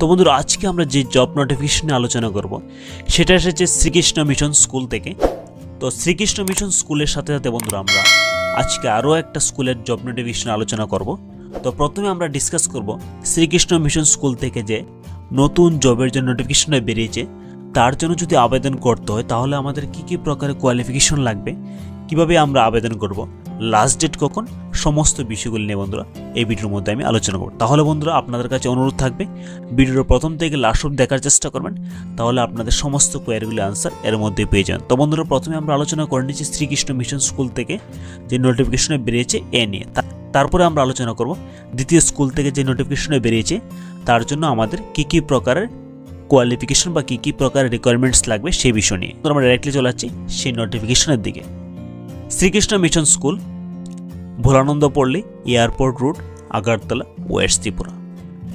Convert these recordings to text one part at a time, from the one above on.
তো বন্ধুরা, আজকে আমরা যে জব নোটিফিকেশনে আলোচনা করব, সেটা এসেছে শ্রীকৃষ্ণ মিশন স্কুল থেকে। তো শ্রীকৃষ্ণ মিশন স্কুলের সাথে সাথে বন্ধুরা, আমরা আজকে আরও একটা স্কুলের জব নোটিফিকেশন আলোচনা করব। তো প্রথমে আমরা ডিসকাস করব শ্রীকৃষ্ণ মিশন স্কুল থেকে যে নতুন জবের যে নোটিফিকেশনটা বেরিয়েছে, তার জন্য যদি আবেদন করতে হয়, তাহলে আমাদের কি কি প্রকারের কোয়ালিফিকেশন লাগবে, কীভাবে আমরা আবেদন করব লাস্ট ডেট কখন? সমস্ত বিষয়গুলি নিয়ে বন্ধুরা এই ভিডিওর মধ্যে আমি আলোচনা করব। তাহলে বন্ধুরা আপনাদের কাছে অনুরোধ থাকবে, ভিডিওর প্রথম থেকে লাস্ট অব দেখার চেষ্টা করবেন, তাহলে আপনাদের সমস্ত কোয়ারিগুলি আনসার এর মধ্যে পেয়ে যান। তো বন্ধুরা প্রথমে আমরা আলোচনা করে নিচ্ছি শ্রীকৃষ্ণ মিশন স্কুল থেকে যে নোটিফিকেশনে বেরিয়েছে এ নিয়ে। তারপরে আমরা আলোচনা করব দ্বিতীয় স্কুল থেকে যে নোটিফিকেশনে বেরিয়েছে, তার জন্য আমাদের কি কি প্রকারের কোয়ালিফিকেশন বা কী কী প্রকারের রিকোয়ারমেন্টস লাগবে সেই বিষয় নিয়ে। আমরা ডাইরেক্টলি চলে যাচ্ছি সেই নোটিফিকেশনের দিকে। Shrikrishna mission school, Bholananda Palli, airport route Agartala, west Tripura.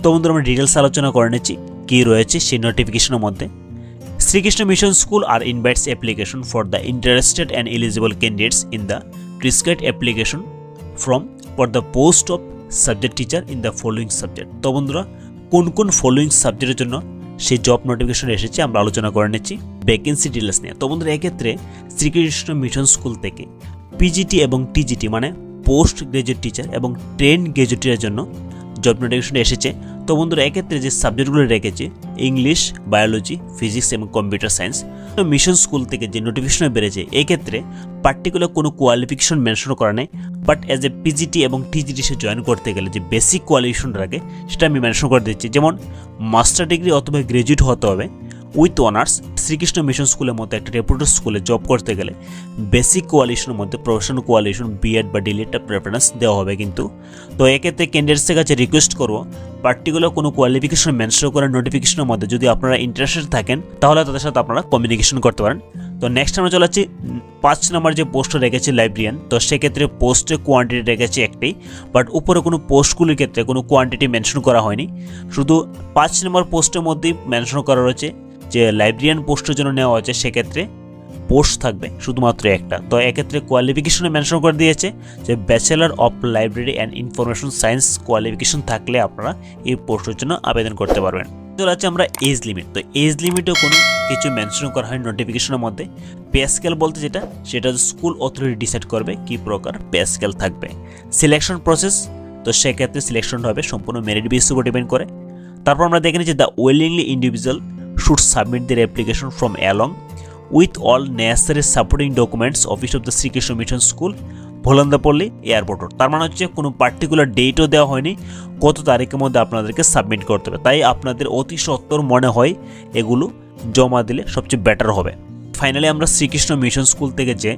তো বন্ধুরা, আমরা ডিটেলস আলোচনা করে নিচ্ছি, কী রয়েছে সেই নোটিফিকেশনের মধ্যে। Srikrishna mission school R invites application for the interested and eligible candidates in the prescribed application from for the post of subject teacher in the following subject তো বন্ধুরা, কোন কোন ফলোয়িং সাবজেক্টের জন্য সেই জব নোটিফিকেশন এসেছে আমরা আলোচনা করে নিচ্ছি ভ্যাকেন্সি ডিটেলস নিয়ে। তো বন্ধুরা, এক্ষেত্রে শ্রীকৃষ্ণ মিশন স্কুল থেকে পিজিটি এবং টিজিটি মানে পোস্ট গ্রাজুয়েট টিচার এবং ট্রেন গ্রাজুয়েট টিচারের জন্য জব নোটিফিকেশন এসেছে। তো বন্ধুরা, এক্ষেত্রে যে সাবজেক্টগুলো রেখেছে ইংলিশ বায়োলজি ফিজিক্স এবং কম্পিউটার সায়েন্স তো মিশন স্কুল থেকে যে নোটিফিকেশন বেড়েছে, এক্ষেত্রে পার্টিকুলার কোনো কোয়ালিফিকেশন মেনশন করা নেই বাট অ্যাজ এ পিজিটি এবং টিজিটি সে জয়েন করতে গেলে যে বেসিক কোয়ালিফিকেশন রাখে সেটা আমি মেনশন করে দিচ্ছি। যেমন মাস্টার ডিগ্রি অথবা গ্রাজুয়েট হতে হবে উইথ অনার্স শ্রীকৃষ্ণ মিশন স্কুলের মধ্যে একটা রেপুটেড স্কুলে জব করতে গেলে বেসিক কোয়ালিশনের মধ্যে প্রফেশনাল কোয়ালিশন বিএড বা ডিলিটটা প্রেফারেন্স দেওয়া হবে কিন্তু। তো এক্ষেত্রে ক্যান্ডিডেটসের কাছে রিকোয়েস্ট করব পার্টিকুলার কোনো কোয়ালিফিকেশন মেনশন করার নোটিফিকেশনের মধ্যে যদি আপনারা ইন্টারেস্টেড থাকেন, তাহলে তাদের সাথে আপনারা কমিউনিকেশন করতে পারেন। তো নেক্সট আমরা চলে যাচ্ছি, পাঁচ নম্বর যে পোস্টটা রেখেছে লাইব্রেরিয়ান তো সেক্ষেত্রে পোস্টে কোয়ান্টিটি রেখেছে একটি বাট উপরে কোনো পোস্টগুলির ক্ষেত্রে কোনো কোয়ান্টিটি মেনশন করা হয়নি। শুধু পাঁচ নম্বর পোস্টের মধ্যেই মেনশন করা রয়েছে। যে লাইব্রেরিয়ান পোস্টের জন্য নেওয়া হয়েছে, সেক্ষেত্রে পোস্ট থাকবে, শুধুমাত্র একটা। তো এক্ষেত্রে কোয়ালিফিকেশনে মেনশন করে দিয়েছে যে bachelor of library and information science qualification থাকলে আপনারা এই পোস্টের জন্য আবেদন করতে পারবেন। চলে আছে আমরা এজ লিমিট তো এজ লিমিটও কোনো কিছু মেনশন করা হয় নোটিফিকেশনের মধ্যে। পে স্কেল বলতে যেটা, সেটা স্কুল অথরিটি ডিসাইড করবে কি প্রকার পে স্কেল থাকবে। সিলেকশন প্রসেস তো সেক্ষেত্রে সিলেকশন হবে, সম্পূর্ণ মেরিট বেসিস উপর ডিপেন্ড করে। তারপর আমরা দেখে নিচ্ছি the willingly individual should submit their application from along with all necessary supporting documents office of the Srikrishna mission school Bholanandapalli airport তার মানে হচ্ছে কোনো পার্টিকুলার ডেটও দেওয়া হয়নি, কত তারিখের মধ্যে আপনাদেরকে সাবমিট করতে হবে। তাই আপনাদের অতি সত্তর মনে হয় এগুলো জমা দিলে সবচেয়ে বেটার হবে। ফাইনালি আমরা শ্রীকৃষ্ণ মিশন স্কুল থেকে যে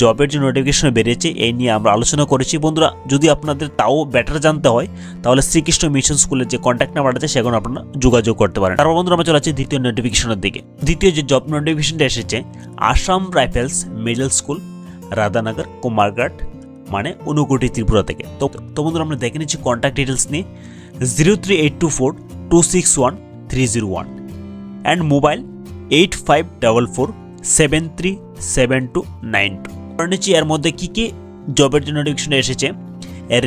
জবের যে নোটিফিকেশন বেরিয়েছে, এই নিয়ে আমরা আলোচনা করেছি। বন্ধুরা, যদি আপনাদের তাও বেটার জানতে হয়, তাহলে শ্রীকৃষ্ণ মিশন স্কুলের যে কন্ট্যাক্ট নাম্বার আছে, সেখানে আপনারা যোগাযোগ করতে পারেন। তারপর বন্ধুরা, আমরা চলে যাচ্ছি দ্বিতীয় নোটিফিকেশনের দিকে। দ্বিতীয় যে জব নোটিফিকেশনটা এসেছে Assam rifles middle school Radhanagar Kumarghat মানে অনুকুটি ত্রিপুরা থেকে। তো তো বন্ধুরা, আমরা দেখে নিচ্ছি কন্ট্যাক্ট ডিটেলস নিয়ে। Zero three eight two four two six one three zero one and mobile eight five double four seven three seven two nine two নিচ্ছি এর মধ্যে কী কী জবের জন্য নোটিফিকেশন এসেছে?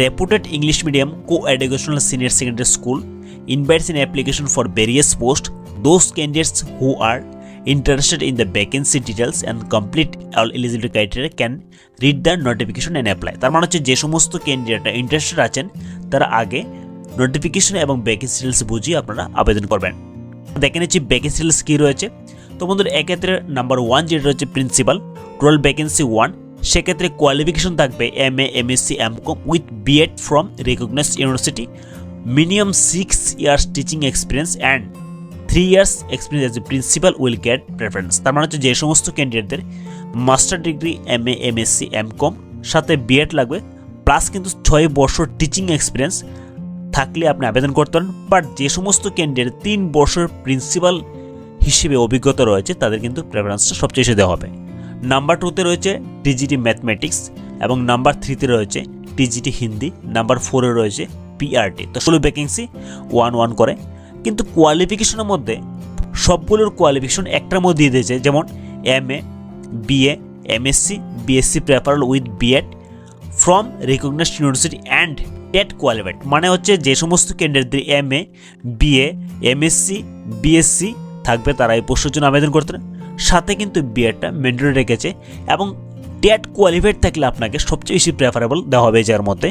Reputed English medium co educational senior secondary school invites in application for various post those candidates who are interested in the vacancy details and complete all eligibility criteria can read the notification and apply. তার মানে হচ্ছে যে সমস্ত ক্যান্ডিডেটরা interested আছেন, তারা আগে notification এবং vacancy details বুঝিয়ে আপনারা আবেদন করবেন। দেখে নিচ্ছি ভ্যাকেন্সি ডিটেলস কী রয়েছে। তো বন্ধুরা, এক্ষেত্রে নাম্বার ওয়ান যেটা রয়েছে প্রিন্সিপাল টোটাল ভ্যাকেন্সি ওয়ান সেক্ষেত্রে কোয়ালিফিকেশন থাকবে M A MSc MCom with BEd from recognised university minimum six years teaching experience and three years experience as a principal will get preference তার মানে হচ্ছে যে সমস্ত ক্যান্ডিডেটদের master degree M A MSc MCom সাথে BEd লাগবে plus কিন্তু ছয় বছর টিচিং এক্সপিরিয়েন্স থাকলে আপনি আবেদন করতে পারেন। বাট যে সমস্ত ক্যান্ডিডেট তিন বছর প্রিন্সিপাল হিসেবে অভিজ্ঞতা রয়েছে, তাদের কিন্তু প্রেফারেন্সটা সবচেয়ে বেশি দেওয়া হবে। নাম্বার টুতে রয়েছে টিজিটি ম্যাথমেটিক্স এবং নাম্বার থ্রিতে রয়েছে টিজিটি হিন্দি নাম্বার ফোরে রয়েছে পিআরটি তো ষোলো ভ্যাকেন্সি ওয়ান ওয়ান করে। কিন্তু কোয়ালিফিকেশনের মধ্যে সবগুলোর কোয়ালিফিকেশন একটার মধ্যে দিয়ে দিয়েছে, যেমন M A BA MSc BSc preferably with BEd from recognised university and TET qualified মানে হচ্ছে যে সমস্ত ক্যান্ডিডেটদের M A BA MSc BSc থাকবে, তারা এই পোস্টের জন্য আবেদন করতে। সাথে কিন্তু বিএডটা মেন্টরি রেখেছে এবং টেট কোয়ালিফাইড থাকলে আপনাকে সবচেয়ে বেশি প্রেফারেবল দেওয়া হবে যার মধ্যে।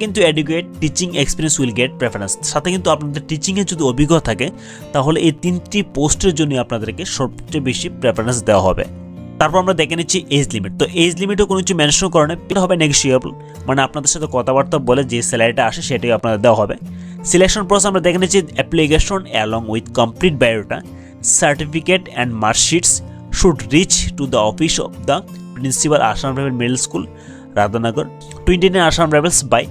কিন্তু educate teaching experience will get preference সাথে কিন্তু আপনাদের টিচিংয়ে যদি অভিজ্ঞতা থাকে, তাহলে এই তিনটি পোস্টের জন্য আপনাদেরকে সবচেয়ে বেশি প্রেফারেন্স দেওয়া হবে। তারপর আমরা দেখে নিচ্ছি এজ লিমিট তো এজ লিমিটও কোনো কিছু মেনশন করে না এটা হবে নেগোসিয়েবল মানে আপনাদের সাথে কথাবার্তা বলে যে স্যালারিটা আসে সেটাই আপনাদের দেওয়া হবে। সিলেকশন প্রসেস আমরা দেখে নিচ্ছি application along with complete বায়োটা certificate and marksheets should reach to the office of the principal Assam rifle middle school Radhanagar twenty nine Assam rifles by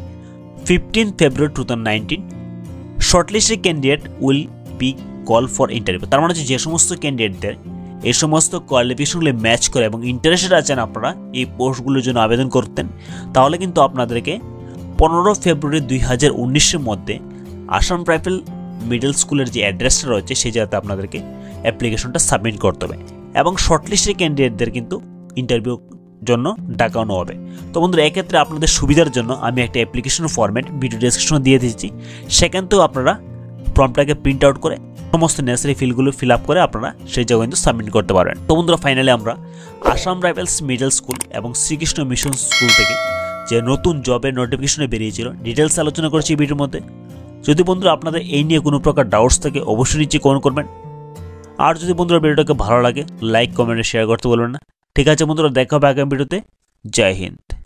fifteen February two thousand nineteen shortlisted candidate will be call for interview তার মানে হচ্ছে যে সমস্ত ক্যান্ডিডেটদের এই সমস্ত কোয়ালিফিকেশনগুলি match করে এবং interested আছেন আপনারা, এই পোস্টগুলোর জন্য আবেদন করতেন, তাহলে কিন্তু আপনাদেরকে পনেরো ফেব্রুয়ারি দুই হাজার উনিশের মধ্যে আসাম রাইফেল মিডল স্কুলের যে অ্যাড্রেসটা রয়েছে, সেই জায়গাতে আপনাদেরকে অ্যাপ্লিকেশনটা সাবমিট করতে হবে। এবং শর্টলিস্টেড ক্যান্ডিডেটদের কিন্তু ইন্টারভিউ জন্য ডাকানো হবে। তো বন্ধুরা, এক্ষেত্রে আপনাদের সুবিধার জন্য আমি একটা অ্যাপ্লিকেশন ফরম্যাট ভিডিও ডেসক্রিপশনে দিয়ে দিয়েছি সেখান থেকেও আপনারা ফর্মটাকে প্রিন্ট আউট করে সমস্ত নেসারি ফিলগুলো ফিল আপ করে আপনারা সেই জায়গায় কিন্তু সাবমিট করতে পারবেন। তো বন্ধুরা ফাইনালি আমরা আসাম রাইফেলস মিডল স্কুল এবং শ্রীকৃষ্ণ মিশন স্কুল থেকে যে নতুন জবের নোটিফিকেশনে বেরিয়েছিল ডিটেলস আলোচনা করেছি ভিডিওর মধ্যে। যদি বন্ধুরা আপনাদের এই নিয়ে কোনো প্রকার ডাউটস থাকে, অবশ্যই নিচে কমেন্ট করবেন। আর যদি বন্ধুরা ভিডিওটাকে ভালো লাগে লাইক কমেন্টে শেয়ার করতে বলবেন না। ঠিক আছে বন্ধুরা, দেখা হবে আগামী ভিডিওতে। জয় হিন্দ।